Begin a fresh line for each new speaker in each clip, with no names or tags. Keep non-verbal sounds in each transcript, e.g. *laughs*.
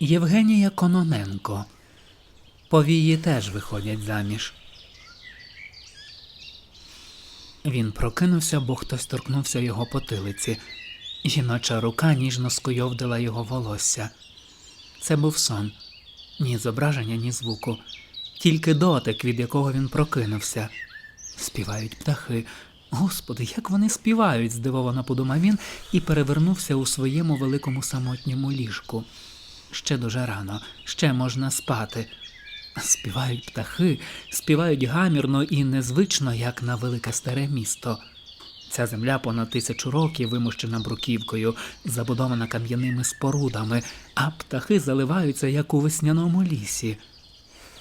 Євгенія Кононенко. Повії теж виходять заміж. Він прокинувся, бо хтось торкнувся його потилиці. Жіноча рука ніжно скуйовдила його волосся. Це був сон, ні зображення, ні звуку, тільки дотик, від якого він прокинувся. Співають птахи. Господи, як вони співають, здивовано подумав він і перевернувся у своєму великому самотньому ліжку. Ще дуже рано, ще можна спати. Співають птахи, співають гамірно і незвично, як на велике старе місто. Ця земля понад тисячу років вимощена бруківкою, забудована кам'яними спорудами, а птахи заливаються, як у весняному лісі.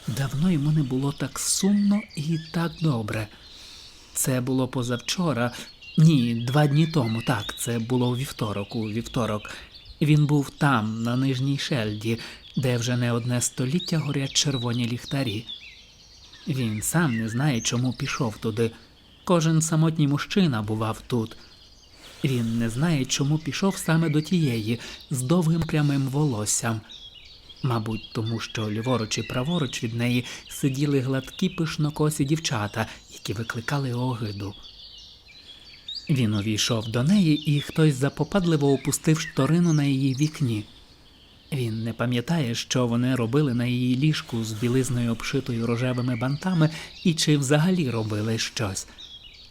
Давно йому не було так сумно і так добре. Це було позавчора, ні, два дні тому, так, це було у вівторок, у вівторок. Він був там, на нижній шельді, де вже не одне століття горять червоні ліхтарі. Він сам не знає, чому пішов туди. Кожен самотній мужчина бував тут. Він не знає, чому пішов саме до тієї з довгим прямим волоссям. Мабуть, тому що ліворуч і праворуч від неї сиділи гладкі пишнокосі дівчата, які викликали огиду. Він увійшов до неї, і хтось запопадливо опустив шторину на її вікні. Він не пам'ятає, що вони робили на її ліжку з білизною обшитою рожевими бантами і чи взагалі робили щось.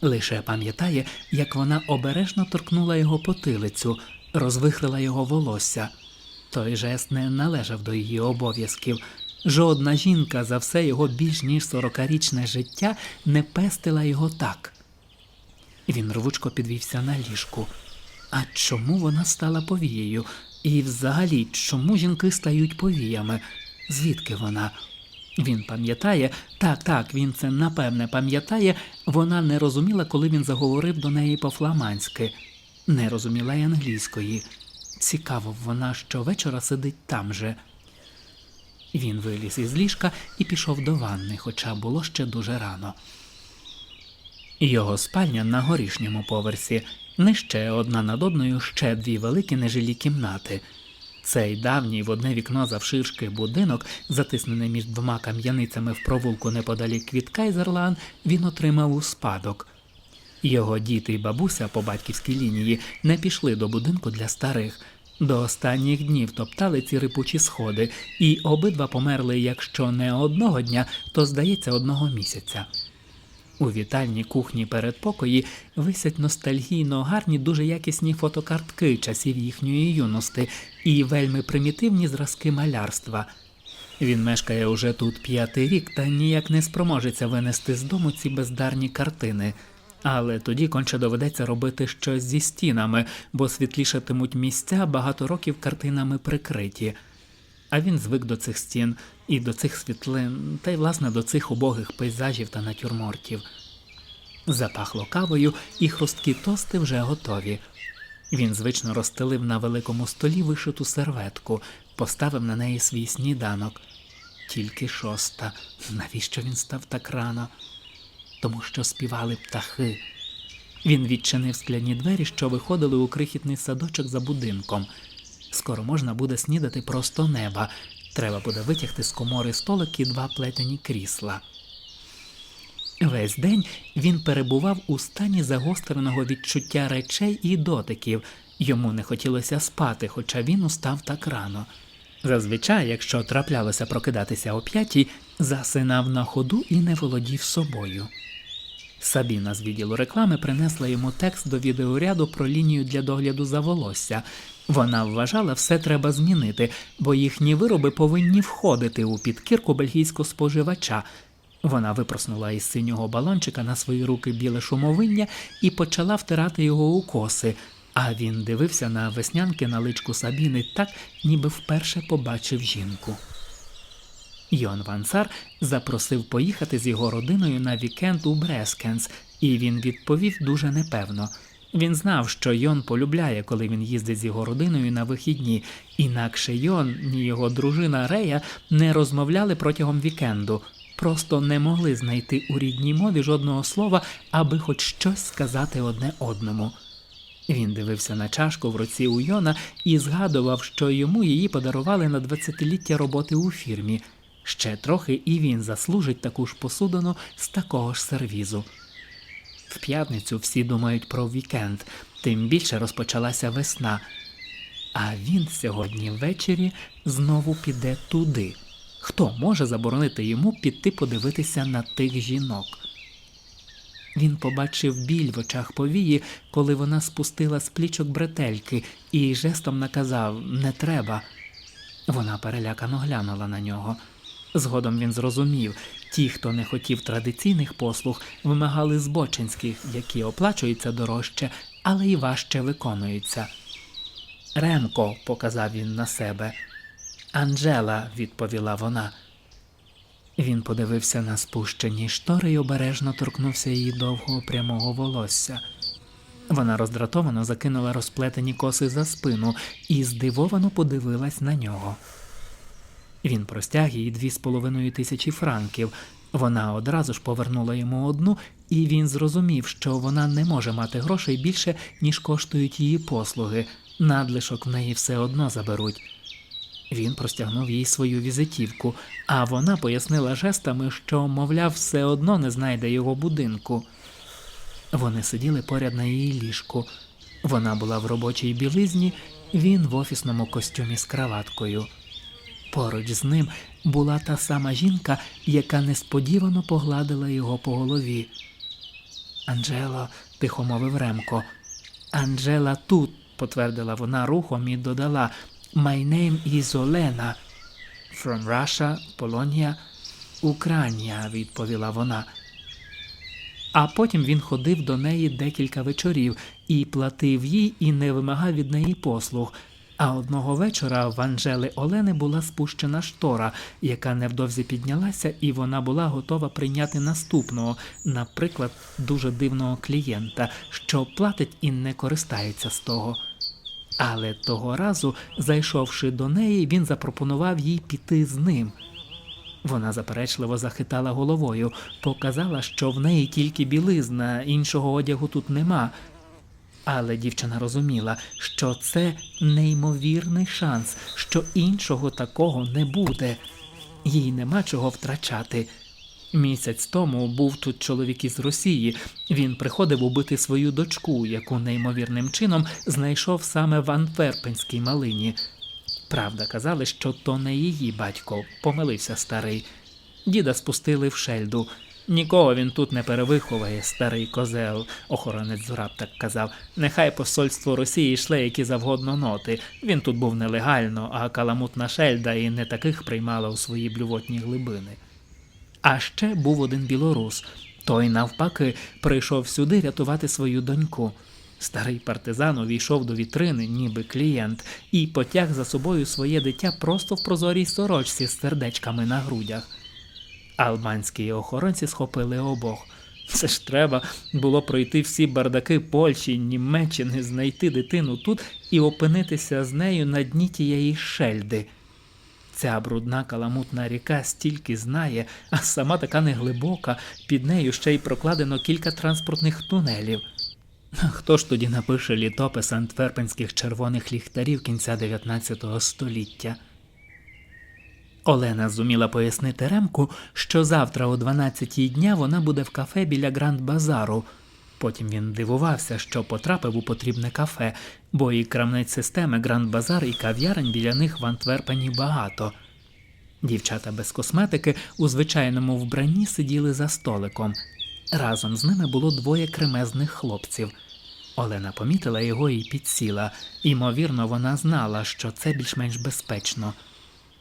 Лише пам'ятає, як вона обережно торкнула його потилицю, розвихрила його волосся. Той жест не належав до її обов'язків. Жодна жінка за все його більш ніж сорокарічне життя не пестила його так. Він рвучко підвівся на ліжку. А чому вона стала повією? І взагалі, чому жінки стають повіями? Звідки вона? Він пам'ятає, так, так, він це напевне пам'ятає, вона не розуміла, коли він заговорив до неї по-фламандськи, не розуміла й англійської. Цікаво, вона щовечора сидить там же. Він виліз із ліжка і пішов до ванни, хоча було ще дуже рано. Його спальня на горішньому поверсі, нижче одна над одною ще дві великі нежилі кімнати. Цей давній в одне вікно завширшки будинок, затиснений між двома кам'яницями в провулку неподалік Квіткайзерлан, він отримав у спадок. Його діти й бабуся по батьківській лінії не пішли до будинку для старих. До останніх днів топтали ці рипучі сходи, і обидва померли, якщо не одного дня, то здається одного місяця. У вітальній кухні передпокої висять ностальгійно гарні дуже якісні фотокартки часів їхньої юності і вельми примітивні зразки малярства. Він мешкає уже тут п'ятий рік та ніяк не спроможеться винести з дому ці бездарні картини. Але тоді конче доведеться робити щось зі стінами, бо світлішатимуть місця багато років картинами прикриті. А він звик до цих стін і до цих світлин, та й власне до цих убогих пейзажів та натюрмортів. Запахло кавою, і хрусткі тости вже готові. Він звично розстелив на великому столі вишиту серветку, поставив на неї свій сніданок. Тільки шоста. Навіщо він став так рано? Тому що співали птахи. Він відчинив скляні двері, що виходили у крихітний садочок за будинком. Скоро можна буде снідати просто неба. Треба буде витягти з комори столик і два плетені крісла. Весь день він перебував у стані загостреного відчуття речей і дотиків. Йому не хотілося спати, хоча він устав так рано. Зазвичай, якщо траплялося прокидатися о п'ятій, засинав на ходу і не володів собою. Сабіна з відділу реклами принесла йому текст до відеоряду про лінію для догляду за волосся. Вона вважала, все треба змінити, бо їхні вироби повинні входити у підкірку бельгійського споживача. Вона випроснула із синього балончика на свої руки біле шумовиння і почала втирати його у коси. А він дивився на веснянки на личку Сабіни так, ніби вперше побачив жінку. Йон Ван Сар запросив поїхати з його родиною на вікенд у Брескенс, і він відповів дуже непевно. Він знав, що Йон полюбляє, коли він їздить з його родиною на вихідні, інакше Йон, ні його дружина Рея не розмовляли протягом вікенду, просто не могли знайти у рідній мові жодного слова, аби хоч щось сказати одне одному. Він дивився на чашку в руці Уйона і згадував, що йому її подарували на 20-ліття роботи у фірмі. Ще трохи і він заслужить таку ж посудину з такого ж сервізу. В п'ятницю всі думають про вікенд, тим більше розпочалася весна. А він сьогодні ввечері знову піде туди. Хто може заборонити йому піти подивитися на тих жінок? Він побачив біль в очах повії, коли вона спустила з плічок бретельки і жестом наказав не треба. Вона перелякано глянула на нього. Згодом він зрозумів, ті, хто не хотів традиційних послуг, вимагали збочинських, які оплачуються дорожче, але й важче виконуються. Ремко, показав він на себе. Анджела, відповіла вона. Він подивився на спущені штори й обережно торкнувся її довгого прямого волосся. Вона роздратовано закинула розплетені коси за спину і здивовано подивилась на нього. Він простяг їй дві з половиною тисячі франків. Вона одразу ж повернула йому одну, і він зрозумів, що вона не може мати грошей більше, ніж коштують її послуги. Надлишок в неї все одно заберуть. Він простягнув їй свою візитівку, а вона пояснила жестами, що, мовляв, все одно не знайде його будинку. Вони сиділи поряд на її ліжку. Вона була в робочій білизні, він в офісному костюмі з краваткою. Поруч з ним була та сама жінка, яка несподівано погладила його по голові. Анджело, тихо мовив Ремко. Анджела тут, потвердила вона рухом і додала My name is Olena. From Russia, Polonia, Україна, відповіла вона. А потім він ходив до неї декілька вечорів і платив їй і не вимагав від неї послуг. А одного вечора в Анжели Олени була спущена штора, яка невдовзі піднялася, і вона була готова прийняти наступного, наприклад, дуже дивного клієнта, що платить і не користається з того. Але того разу, зайшовши до неї, він запропонував їй піти з ним. Вона заперечливо захитала головою, показала, що в неї тільки білизна, іншого одягу тут нема. Але дівчина розуміла, що це неймовірний шанс, що іншого такого не буде. Їй нема чого втрачати. Місяць тому був тут чоловік із Росії. Він приходив убити свою дочку, яку неймовірним чином знайшов саме в Антверпенській малині. Правда, казали, що то не її батько, помилився старий. Діда спустили в шельду. Нікого він тут не перевиховує, старий козел, охоронець Зураб так казав. Нехай посольство Росії йшли які завгодно ноти. Він тут був нелегально, а каламутна шельда і не таких приймала у свої блювотні глибини. А ще був один білорус. Той, навпаки, прийшов сюди рятувати свою доньку. Старий партизан увійшов до вітрини, ніби клієнт, і потяг за собою своє дитя просто в прозорій сорочці з сердечками на грудях. Албанські охоронці схопили обох. Це ж треба було пройти всі бардаки Польщі, Німеччини, знайти дитину тут і опинитися з нею на дні тієї шельди. Ця брудна каламутна ріка стільки знає, а сама така неглибока, під нею ще й прокладено кілька транспортних тунелів. Хто ж тоді напише літопис антверпенських червоних ліхтарів кінця 19 століття? Олена зуміла пояснити Ремку, що завтра о 12 дня вона буде в кафе біля Гранд Базару. Потім він дивувався, що потрапив у потрібне кафе, бо і крамниць системи Гранд Базар і кав'ярень біля них в Антверпені багато. Дівчата без косметики у звичайному вбранні сиділи за столиком. Разом з ними було двоє кремезних хлопців. Олена помітила його і підсіла. Ймовірно, вона знала, що це більш-менш безпечно.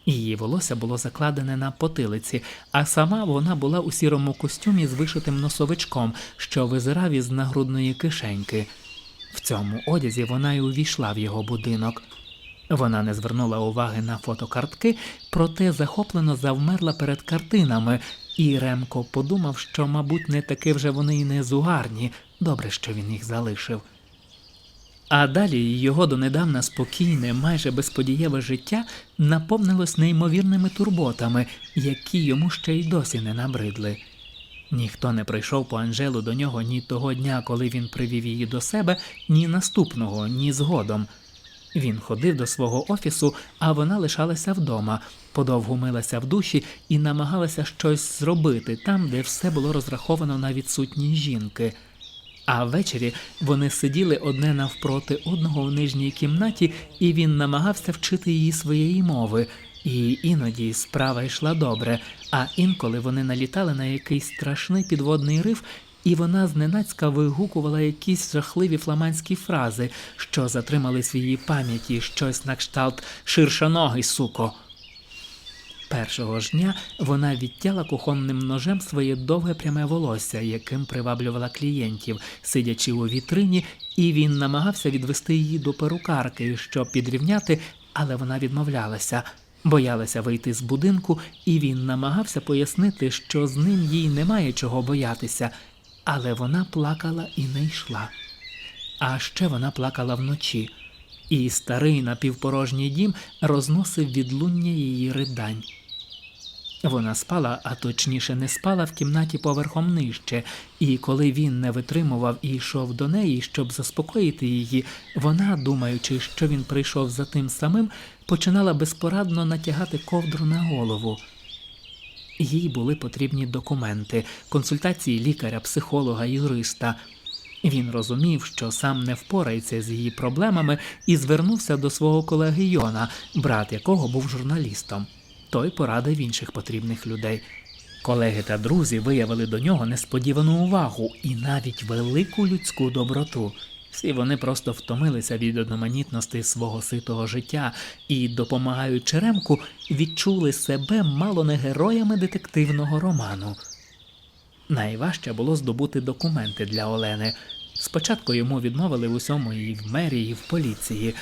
Її волосся було закладене на потилиці, а сама вона була у сірому костюмі з вишитим носовичком, що визирав із нагрудної кишеньки. В цьому одязі вона й увійшла в його будинок. Вона не звернула уваги на фотокартки, проте захоплено завмерла перед картинами, і Ремко подумав, що, мабуть, не таки вже вони й не зугарні. Добре, що він їх залишив. А далі його донедавна спокійне, майже безподієве життя наповнилось неймовірними турботами, які йому ще й досі не набридли. Ніхто не прийшов по Анжелу до нього ні того дня, коли він привів її до себе, ні наступного, ні згодом. Він ходив до свого офісу, а вона лишалася вдома, подовгу милася в душі і намагалася щось зробити там, де все було розраховано на відсутність жінки. А ввечері вони сиділи одне навпроти одного в нижній кімнаті, і він намагався вчити її своєї мови. І іноді справа йшла добре, а інколи вони налітали на якийсь страшний підводний риф, і вона зненацька вигукувала якісь жахливі фламандські фрази, що затримались в її пам'яті, щось на кшталт ширшоногий, суко. Першого ж дня вона відтяла кухонним ножем своє довге пряме волосся, яким приваблювала клієнтів, сидячи у вітрині, і він намагався відвести її до перукарки, щоб підрівняти, але вона відмовлялася. Боялася вийти з будинку, і він намагався пояснити, що з ним їй немає чого боятися, але вона плакала і не йшла. А ще вона плакала вночі, і старий напівпорожній дім розносив відлуння її ридань. Вона спала, а точніше не спала в кімнаті поверхом нижче, і коли він не витримував і йшов до неї, щоб заспокоїти її, вона, думаючи, що він прийшов за тим самим, починала безпорадно натягати ковдру на голову. Їй були потрібні документи, консультації лікаря, психолога, юриста. Він розумів, що сам не впорається з її проблемами, і звернувся до свого колеги Йона, брат якого був журналістом. Той порадив інших потрібних людей. Колеги та друзі виявили до нього несподівану увагу і навіть велику людську доброту. Всі вони просто втомилися від одноманітності свого ситого життя і, допомагаючи Черемку, відчули себе мало не героями детективного роману. Найважче було здобути документи для Олени. Спочатку йому відмовили в усьому і в мерії, і в поліції.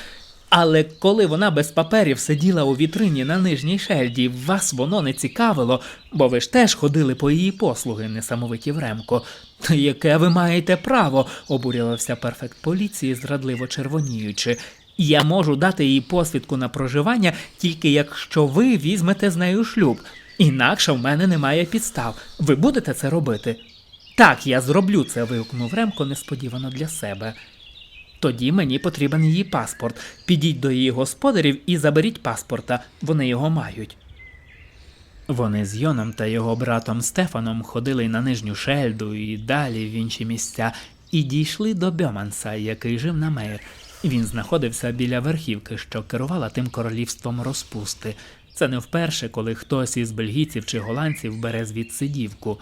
Але коли вона без паперів сиділа у вітрині на нижній шельді, вас воно не цікавило, бо ви ж теж ходили по її послуги, несамовиті Времко. Та яке ви маєте право? обурювався перфект поліції, зрадливо червоніючи. Я можу дати їй посвідку на проживання тільки якщо ви візьмете з нею шлюб. Інакше в мене немає підстав. Ви будете це робити? Так, я зроблю це. вигукнув Ремко несподівано для себе. Тоді мені потрібен її паспорт. Підіть до її господарів і заберіть паспорта, вони його мають. Вони з Йоном та його братом Стефаном ходили на нижню шельду і далі в інші місця, і дійшли до Бьоманса, який жив на Мейр. Він знаходився біля верхівки, що керувала тим королівством розпусти. Це не вперше, коли хтось із бельгійців чи голландців бере звідси дівку.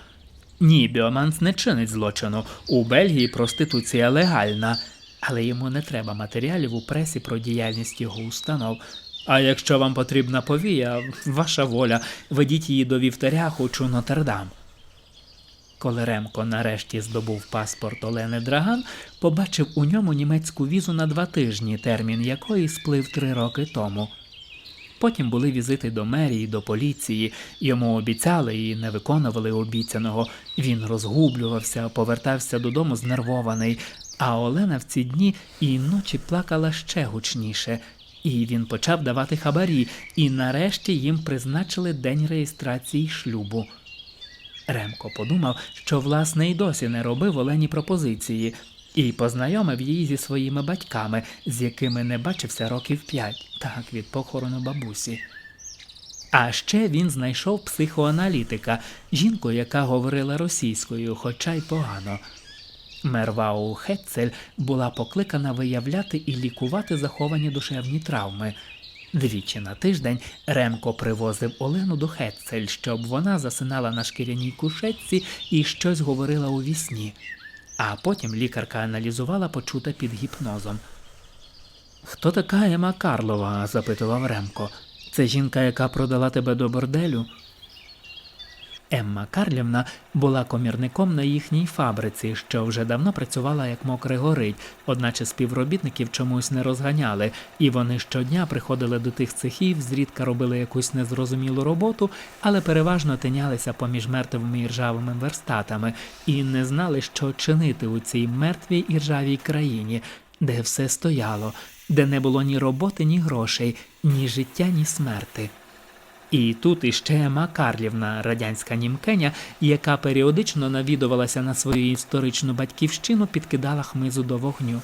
Ні, Біоманс не чинить злочину. У Бельгії проституція легальна, але йому не треба матеріалів у пресі про діяльність його установ. А якщо вам потрібна повія, ваша воля, ведіть її до вівтаря, хочу Нотр-Дам. Коли Ремко нарешті здобув паспорт Олени Драган, побачив у ньому німецьку візу на два тижні, термін якої сплив три роки тому. Потім були візити до мерії, до поліції. Йому обіцяли і не виконували обіцяного. Він розгублювався, повертався додому знервований. А Олена в ці дні і ночі плакала ще гучніше. І він почав давати хабарі, і нарешті їм призначили день реєстрації шлюбу. Ремко подумав, що власне й досі не робив Олені пропозиції, і познайомив її зі своїми батьками, з якими не бачився років п'ять, так від похорону бабусі. А ще він знайшов психоаналітика, жінку, яка говорила російською, хоча й погано. Мервау Хетцель була покликана виявляти і лікувати заховані душевні травми. Двічі на тиждень Ремко привозив Олену до Хетцель, щоб вона засинала на шкіряній кушетці і щось говорила у вісні. А потім лікарка аналізувала почуте під гіпнозом. Хто така Ема Карлова? запитував Ремко. Це жінка, яка продала тебе до борделю? Емма Карлівна була комірником на їхній фабриці, що вже давно працювала як мокре горить, одначе співробітників чомусь не розганяли, і вони щодня приходили до тих цехів, зрідка робили якусь незрозумілу роботу, але переважно тинялися поміж мертвими і ржавими верстатами. І не знали, що чинити у цій мертвій і ржавій країні, де все стояло, де не було ні роботи, ні грошей, ні життя, ні смерти. І тут іще Ема Карлівна, радянська німкеня, яка періодично навідувалася на свою історичну батьківщину, підкидала хмизу до вогню.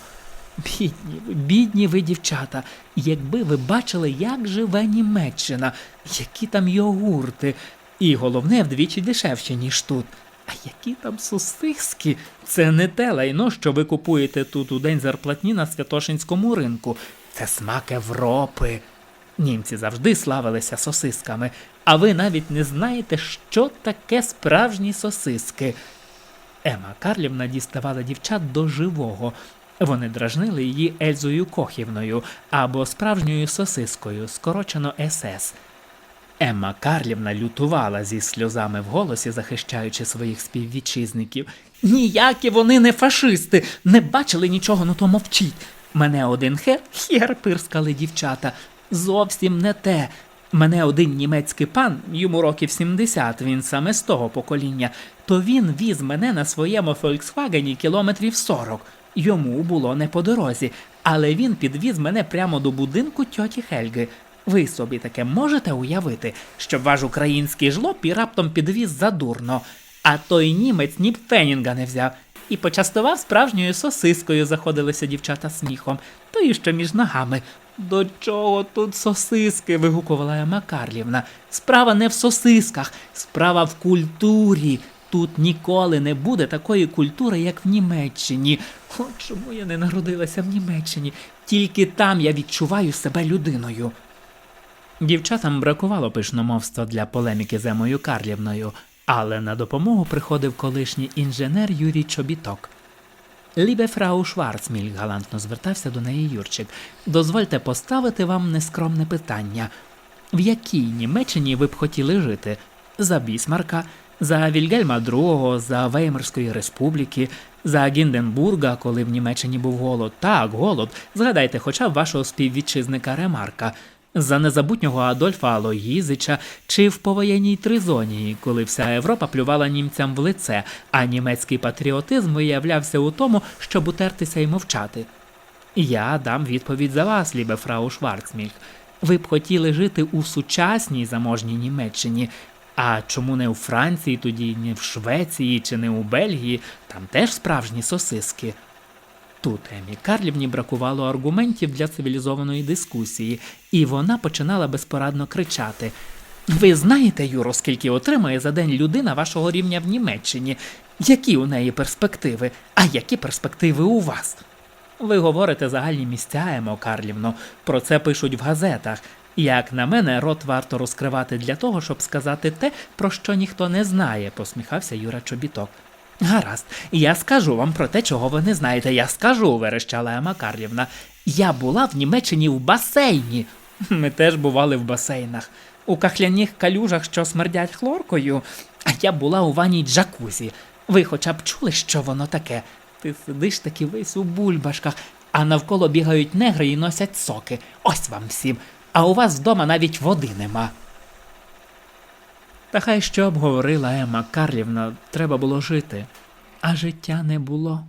Бідні бідні ви, дівчата, якби ви бачили, як живе Німеччина, які там йогурти, і головне вдвічі дешевші, ніж тут. А які там сосиски? Це не те лайно, що ви купуєте тут у день зарплатні на Святошинському ринку. Це смак Європи. Німці завжди славилися сосисками, а ви навіть не знаєте, що таке справжні сосиски. Ема Карлівна діставала дівчат до живого. Вони дражнили її Ельзою Кохівною або справжньою сосискою, скорочено СС. Емма Карлівна лютувала зі сльозами в голосі, захищаючи своїх співвітчизників. Ніякі вони не фашисти, не бачили нічого, ну то мовчіть. Мене один хер, хер пирскали дівчата. Зовсім не те. Мене один німецький пан, йому років 70, він саме з того покоління, то він віз мене на своєму Фольксвагені кілометрів 40. Йому було не по дорозі, але він підвіз мене прямо до будинку тьоті Хельги. Ви собі таке можете уявити, щоб ваш український жлоб і раптом підвіз задурно, а той німець ні пфенінга не взяв і почастував справжньою сосискою, заходилися дівчата сміхом, і що між ногами. До чого тут сосиски? вигукувала Ема Карлівна. Справа не в сосисках, справа в культурі. Тут ніколи не буде такої культури, як в Німеччині. О, чому я не народилася в Німеччині? Тільки там я відчуваю себе людиною. Дівчатам бракувало пишномовства для полеміки з Емою Карлівною, але на допомогу приходив колишній інженер Юрій Чобіток. Лібе фрау Шварцміль, галантно звертався до неї Юрчик. Дозвольте поставити вам нескромне питання. В якій Німеччині ви б хотіли жити? За Бісмарка, за Вільгельма II, за Веймарської республіки, за Гінденбурга, коли в Німеччині був голод. Так, голод. Згадайте хоча б вашого співвітчизника Ремарка. За незабутнього Адольфа Алоїзича чи в повоєнній тризонії, коли вся Європа плювала німцям в лице, а німецький патріотизм виявлявся у тому, щоб утертися і мовчати. Я дам відповідь за вас, лібе фрау Шварцмільх. Ви б хотіли жити у сучасній заможній Німеччині. А чому не у Франції, тоді не в Швеції чи не у Бельгії, там теж справжні сосиски. Тут Емі Карлівні бракувало аргументів для цивілізованої дискусії, і вона починала безпорадно кричати: Ви знаєте, Юро, скільки отримає за день людина вашого рівня в Німеччині? Які у неї перспективи? А які перспективи у вас? Ви говорите загальні місця, Емо Карлівно, про це пишуть в газетах. Як на мене, рот варто розкривати для того, щоб сказати те, про що ніхто не знає, посміхався Юра Чобіток. Гаразд, я скажу вам про те, чого ви не знаєте. Я скажу, верещала Ема Карлівна. Я була в Німеччині в басейні. Ми теж бували в басейнах. У кахляних калюжах, що смердять хлоркою, а я була у ванній джакузі. Ви хоча б чули, що воно таке? Ти сидиш таки весь у бульбашках, а навколо бігають негри і носять соки. Ось вам всім. А у вас вдома навіть води нема. Та хай що б говорила Ема Карлівна, треба було жити, а життя не було.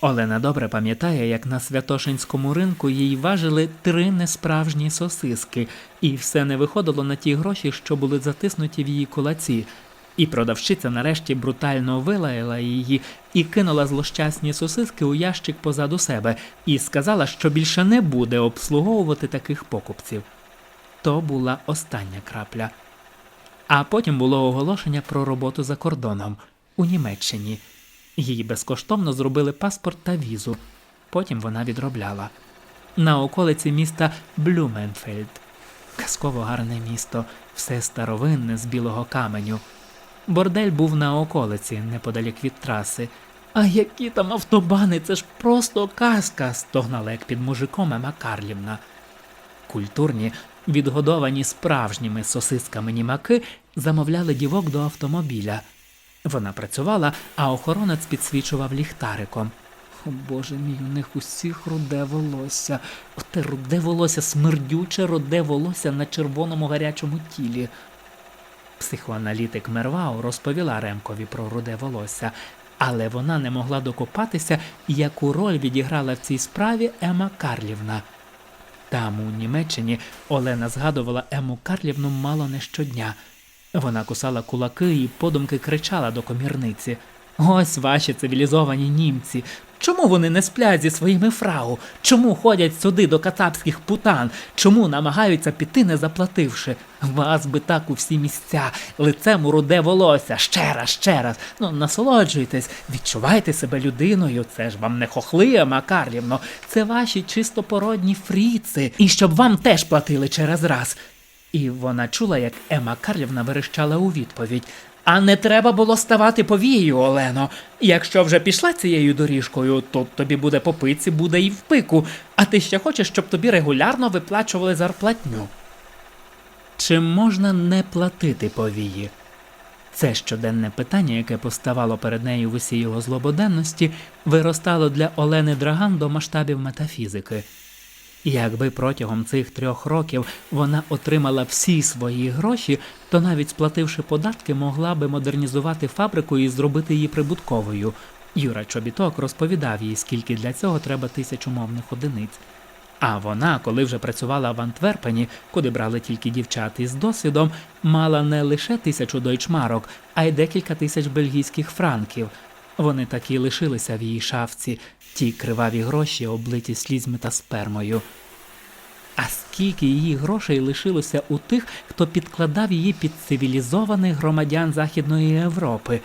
Олена добре пам'ятає, як на Святошинському ринку їй важили три несправжні сосиски, і все не виходило на ті гроші, що були затиснуті в її кулаці. І продавщиця нарешті брутально вилаяла її і кинула злощасні сосиски у ящик позаду себе, і сказала, що більше не буде обслуговувати таких покупців. То була остання крапля. А потім було оголошення про роботу за кордоном у Німеччині. Їй безкоштовно зробили паспорт та візу. Потім вона відробляла. На околиці міста Блюменфельд. Казково гарне місто, все старовинне з білого каменю. Бордель був на околиці, неподалік від траси. А які там автобани, це ж просто казка, стогнала як під мужиком Ема Карлівна. Культурні, відгодовані справжніми сосисками німаки, замовляли дівок до автомобіля. Вона працювала, а охоронець підсвічував ліхтариком. О Боже мій, у них усіх руде волосся. Оте руде волосся, смердюче руде волосся на червоному гарячому тілі. Психоаналітик Мервау розповіла Ремкові про руде волосся, але вона не могла докопатися, яку роль відіграла в цій справі Ема Карлівна. Там, у Німеччині, Олена згадувала Ему Карлівну мало не щодня. Вона кусала кулаки і подумки кричала до комірниці. Ось ваші цивілізовані німці. Чому вони не сплять зі своїми фрау? Чому ходять сюди до кацапських путан? Чому намагаються піти, не заплативши? Вас би так у всі місця, лицем у руде волосся, ще раз, ще раз. Ну, насолоджуйтесь, відчувайте себе людиною. Це ж вам не хохли, макарлівно. Це ваші чистопородні фріци. І щоб вам теж платили через раз. І вона чула, як Ема Карлівна верещала у відповідь. А не треба було ставати повією, Олено. Якщо вже пішла цією доріжкою, то тобі буде по пиці, буде і в пику. А ти ще хочеш, щоб тобі регулярно виплачували зарплатню. Чи можна не платити повії? Це щоденне питання, яке поставало перед нею в усій його злободенності, виростало для Олени Драган до масштабів метафізики. Якби протягом цих трьох років вона отримала всі свої гроші, то навіть сплативши податки, могла би модернізувати фабрику і зробити її прибутковою. Юра Чобіток розповідав їй, скільки для цього треба тисяч умовних одиниць. А вона, коли вже працювала в Антверпені, куди брали тільки дівчат із досвідом, мала не лише тисячу дойчмарок, а й декілька тисяч бельгійських франків. Вони так і лишилися в її шафці, ті криваві гроші, облиті слізьми та спермою. А скільки її грошей лишилося у тих, хто підкладав її під цивілізованих громадян Західної Європи,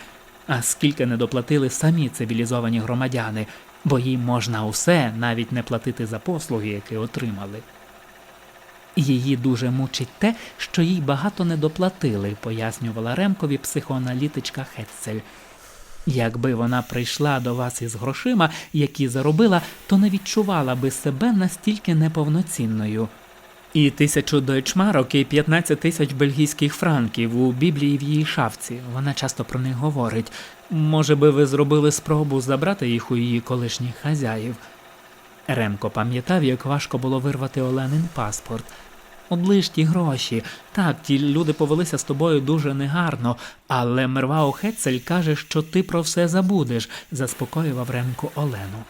а скільки не доплатили самі цивілізовані громадяни, бо їй можна усе, навіть не платити за послуги, які отримали. Її дуже мучить те, що їй багато не доплатили, пояснювала Ремкові психоаналітичка Хетцель. Якби вона прийшла до вас із грошима, які заробила, то не відчувала би себе настільки неповноцінною. І тисячу дойчмарок, і 15 тисяч бельгійських франків у Біблії в її шафці. Вона часто про них говорить. Може би ви зробили спробу забрати їх у її колишніх хазяїв. Ремко пам'ятав, як важко було вирвати Оленин паспорт. Оближ ті гроші. Так, ті люди повелися з тобою дуже негарно, але Мервао Хецель каже, що ти про все забудеш, заспокоював Ремко Олену.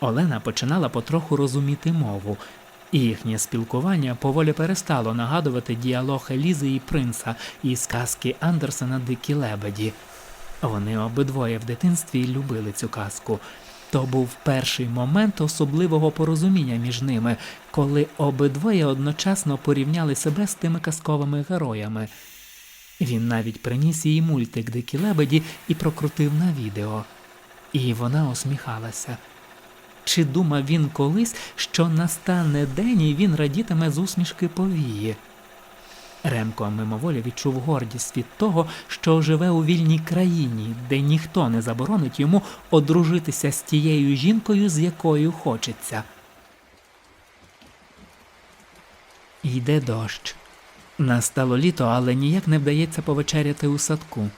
Олена починала потроху розуміти мову, і їхнє спілкування поволі перестало нагадувати діалог Елізи і принца із сказки Андерсена Дикі лебеді. Вони обидвоє в дитинстві любили цю казку. То був перший момент особливого порозуміння між ними, коли обидвоє одночасно порівняли себе з тими казковими героями. Він навіть приніс їй мультик Дикі лебеді і прокрутив на відео. І вона усміхалася. Чи думав він колись, що настане день і він радітиме з усмішки повії? Ремко мимоволі відчув гордість від того, що живе у вільній країні, де ніхто не заборонить йому одружитися з тією жінкою, з якою хочеться. Йде дощ. Настало літо, але ніяк не вдається повечеряти у садку.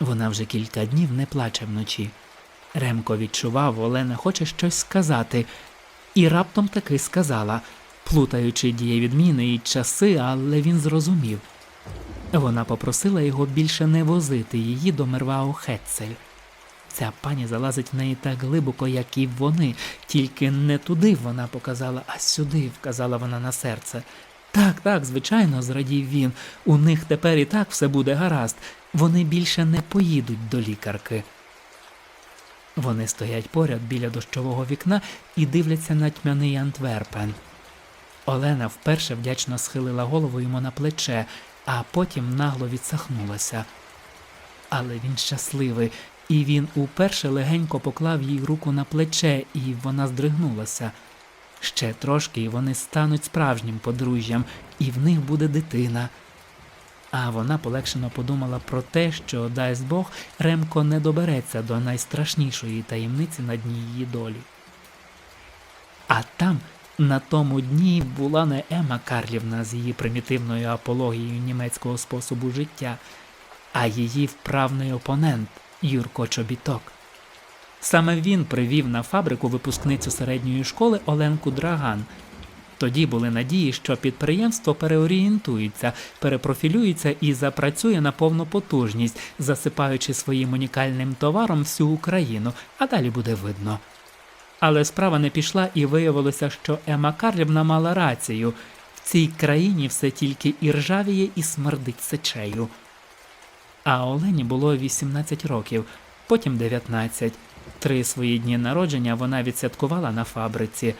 Вона вже кілька днів не плаче вночі. Ремко відчував, Олена хоче щось сказати, і раптом таки сказала, плутаючи дієвідміни і часи, але він зрозумів. Вона попросила його більше не возити її до Мервао Хетцель. Ця пані залазить в неї так глибоко, як і вони, тільки не туди вона показала, а сюди, вказала вона на серце. Так, так, звичайно, зрадів він. У них тепер і так все буде гаразд. Вони більше не поїдуть до лікарки. Вони стоять поряд біля дощового вікна і дивляться на тьмяний Антверпен. Олена вперше вдячно схилила голову йому на плече, а потім нагло відсахнулася. Але він щасливий, і він уперше легенько поклав їй руку на плече, і вона здригнулася. Ще трошки, і вони стануть справжнім подружжям, і в них буде дитина. А вона полегшено подумала про те, що, дасть Бог, Ремко не добереться до найстрашнішої таємниці на дні її долі. А там, на тому дні, була не Ема Карлівна з її примітивною апологією німецького способу життя, а її вправний опонент Юрко Чобіток. Саме він привів на фабрику випускницю середньої школи Оленку Драган. Тоді були надії, що підприємство переорієнтується, перепрофілюється і запрацює на повну потужність, засипаючи своїм унікальним товаром всю Україну, а далі буде видно. Але справа не пішла і виявилося, що Ема Карлівна мала рацію. В цій країні все тільки і ржавіє, і смердить сечею. А Олені було 18 років, потім 19. Три свої дні народження вона відсвяткувала на фабриці.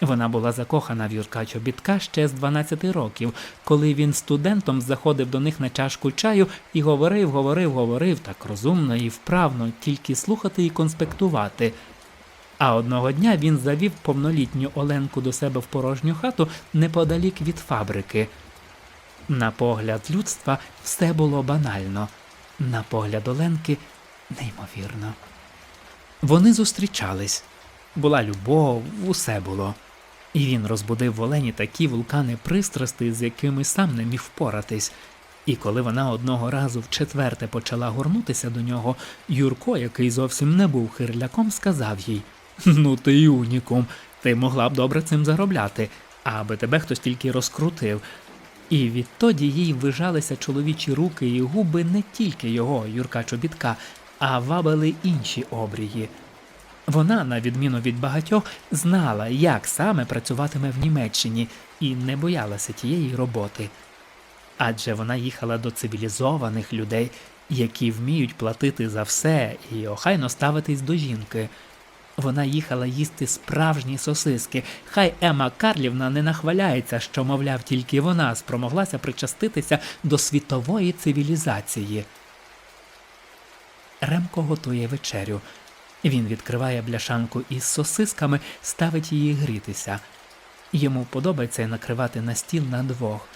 Вона була закохана в Юрка Чобітка ще з 12 років, коли він студентом заходив до них на чашку чаю і говорив, говорив, говорив так розумно і вправно, тільки слухати і конспектувати. А одного дня він завів повнолітню Оленку до себе в порожню хату неподалік від фабрики. На погляд людства все було банально, на погляд Оленки неймовірно. Вони зустрічались. Була любов, усе було. І він розбудив в Олені такі вулкани пристрасти, з якими сам не міг впоратись. І коли вона одного разу вчетверте почала горнутися до нього, Юрко, який зовсім не був хирляком, сказав їй: *laughs* Ну ти унікум, ти могла б добре цим заробляти, аби тебе хтось тільки розкрутив. І відтоді їй вижалися чоловічі руки і губи не тільки його, Юрка Чобітка, а вабили інші обрії. Вона, на відміну від багатьох, знала, як саме працюватиме в Німеччині, і не боялася тієї роботи. Адже вона їхала до цивілізованих людей, які вміють платити за все і охайно ставитись до жінки. Вона їхала їсти справжні сосиски. Хай Ема Карлівна не нахваляється, що, мовляв, тільки вона спромоглася причаститися до світової цивілізації. Ремко готує вечерю. Він відкриває бляшанку із сосисками, ставить її грітися. Йому подобається накривати на стіл на двох.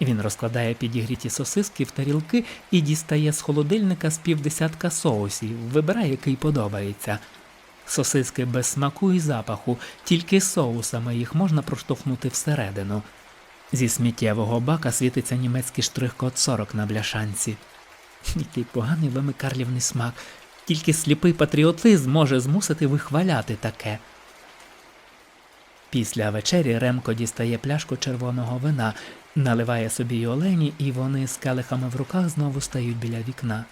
Він розкладає підігріті сосиски в тарілки і дістає з холодильника з півдесятка соусів, вибирає, який подобається. Сосиски без смаку і запаху, тільки соусами їх можна проштовхнути всередину. Зі сміттєвого бака світиться німецький штрих-код 40 на бляшанці. Який поганий вимикарлівний смак. Тільки сліпий патріотизм може змусити вихваляти таке. Після вечері Ремко дістає пляшку червоного вина, наливає собі й олені, і вони з келихами в руках знову стають біля вікна.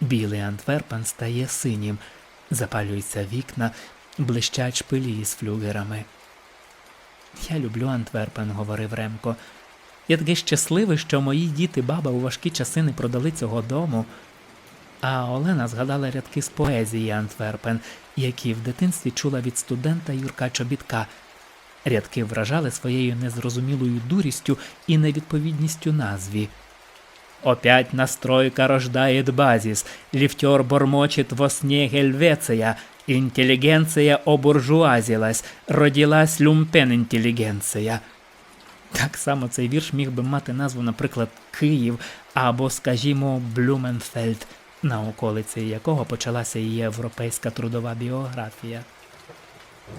Білий Антверпен стає синім, запалюються вікна, блищать шпилі із флюгерами. Я люблю Антверпен, говорив Ремко. Я такий щасливий, що мої діти баба у важкі часи не продали цього дому. А Олена згадала рядки з поезії Антверпен, які в дитинстві чула від студента Юрка Чобітка. Рядки вражали своєю незрозумілою дурістю і невідповідністю назві. Опять настройка рождает базис, лифтер бормочет во сне Гельвеция, интеллигенция обуржуазилась, родилась люмпен-інтелігенція. Так само цей вірш міг би мати назву, наприклад, Київ або, скажімо, Блюменфельд, на околиці якого почалася її європейська трудова біографія.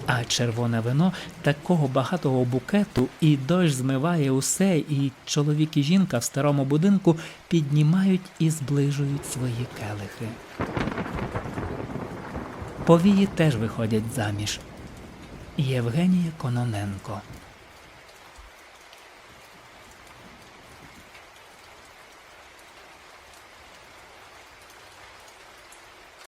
А червоне вино такого багатого букету, і дощ змиває усе, і чоловік і жінка в старому будинку піднімають і зближують свої келихи. Повії теж виходять заміж. Євгенія Кононенко